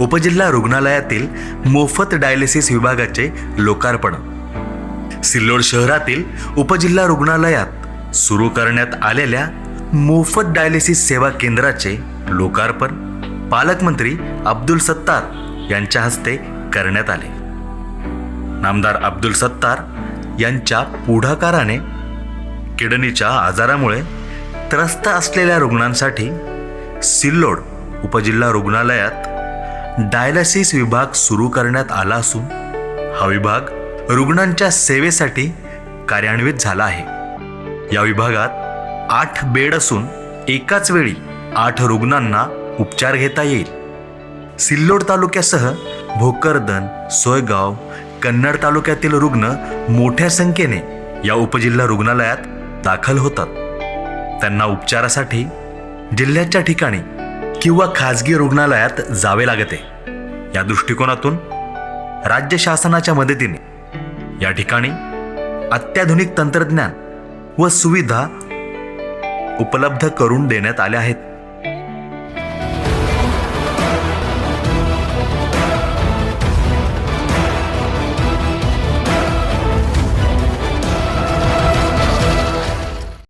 उपजिल्हा रुग्णालयातील मोफत डायलिसिस विभागाचे लोकार्पण. सिल्लोड शहरातील उपजिल्हा रुग्णालयात सुरू करण्यात आलेल्या मोफत डायलिसिस सेवा केंद्राचे लोकार्पण पालकमंत्री अब्दुल सत्तार यांच्या हस्ते करण्यात आले. नामदार अब्दुल सत्तार यांच्या पुढाकाराने किडनीच्या आजारामुळे त्रस्त असलेल्या रुग्णांसाठी सिल्लोड उपजिल्हा रुग्णालयात डायलिसिस विभाग सुरू करण्यात आला असून हा विभाग रुग्णांच्या सेवेसाठी कार्यान्वित झाला आहे. या विभागात आठ बेड असून एकाच वेळी आठ रुग्णांना उपचार घेता येईल. सिल्लोड तालुक्यासह भोकरदन सोयगाव कन्नड तालुक्यातील रुग्ण मोठ्या संख्येने या उपजिल्हा रुग्णालयात दाखल होतात. त्यांना उपचारासाठी जिल्ह्याच्या ठिकाणी किंवा खाजगी रुग्णालयात जावे लागते. या दृष्टिकोनातून राज्य शासनाच्या मदतीने या ठिकाणी अत्याधुनिक तंत्रज्ञान व सुविधा उपलब्ध करून देण्यात आल्या आहेत.